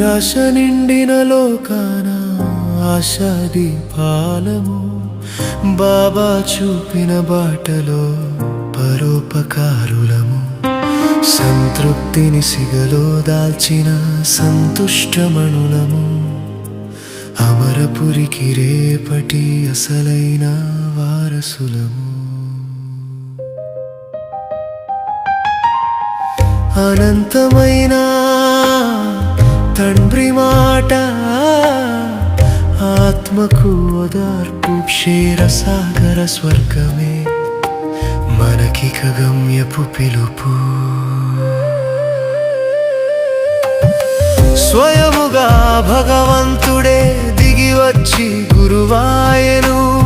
నిరాశ నిండిన లోకాన ఆశ దీపాలము బాబా చూపిన బాటలో పరోపకారులము. సంతృప్తిని సిగలో దాల్చిన సంతుష్టమణులము. అమరపురికి రేపటి అసలైన వారసులము. అనంతమైన తండ్రి మాట ఆత్మకు ఓదార్పు క్షీరసాగర స్వర్గమే. మనకి గమ్యపు పిలుపు. స్వయముగా భగవంతుడే దిగి వచ్చి గురువాయను.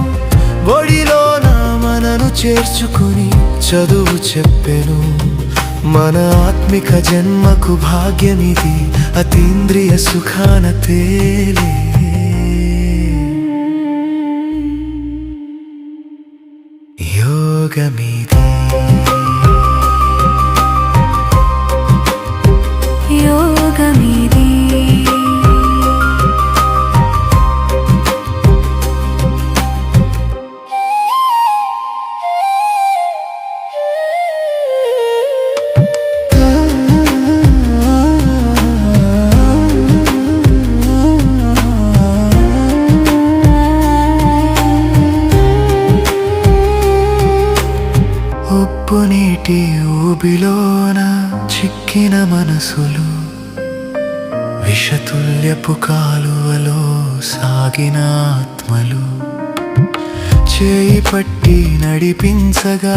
ఒడిలో నా మనను చేర్చుకుని చదువు చెప్పెను. మన ఆత్మిక జన్మకు భాగ్యమిది అతీంద్రియ సుఖాన తేలే. యోగమీ నీటి ఊబిలోన చిక్కిన మనసులు విషతుల్యపు కాలువలో సాగిన ఆత్మలు. చేయి పట్టి నడిపించగా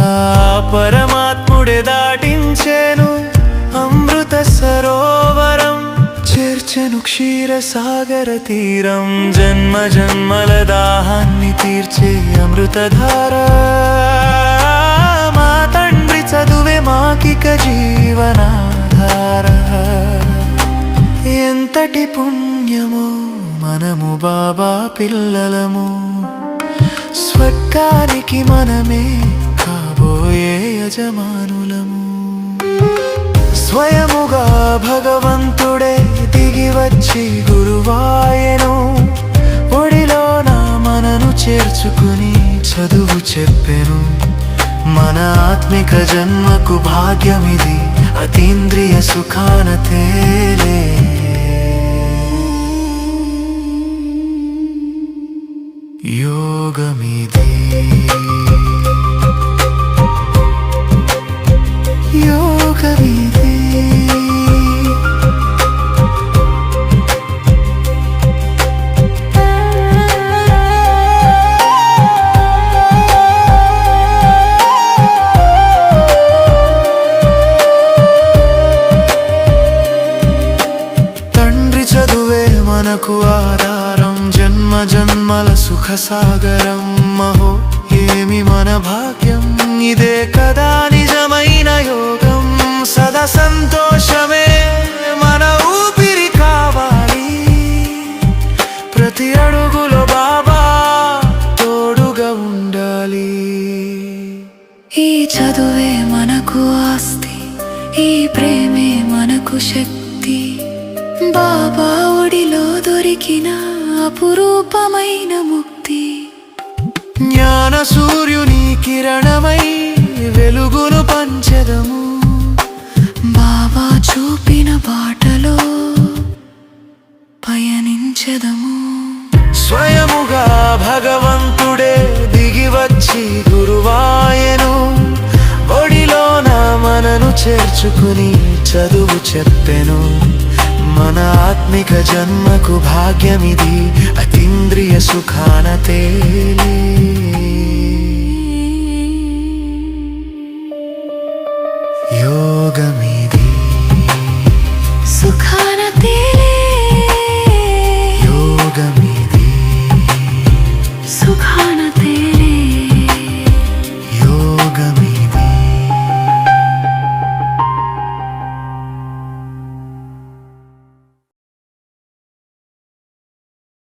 పరమాత్ముడే దాటించేను. అమృత సరోవరం చేర్చెను క్షీర సాగర తీరం. జన్మ జన్మల దాహాన్ని తీర్చే అమృతధార. చదువే మాకిక జీవనాధార. ఎంతటి పుణ్యమో మనము బాబా పిల్లలము. స్వర్గానికి మనమే కాబోయే యజమానులము. స్వయముగా భగవంతుడే దిగి వచ్చి గురువాయను. ఒడిలో నా మనను చేర్చుకుని చదువు చెప్పెను. మన ఆత్మిక జన్మకు భాగ్యమిది. అతీంద్రియ సుఖాన తేలే. యోగమిది. యోగమిది సాగరం మహో ఏమి మన భాగ్యం? ఇదే కదా నిజమైన యోగం. సదా సంతోషమే మన ఊపిరి కావాలి. ప్రతి అడుగులో బాబా తోడుగా ఉండాలి. ఈ చదువే మనకు ఆస్తి ఈ ప్రేమే మనకు శక్తి. బాబా ఒడిలో దొరికిన అపురూపమైన ముక్తి. కిరణమై వెలుగును పంచదము. బాబా చూపిన బాటలో పయనించదము. స్వయముగా భగవంతుడే దిగి వచ్చి గురువాయను. ఒడిలో మనను చేర్చుకుని చదువు చెప్పెను. మన ఆత్మిక జన్మకు భాగ్యమిది అతీంద్రియ సుఖాన తేలే.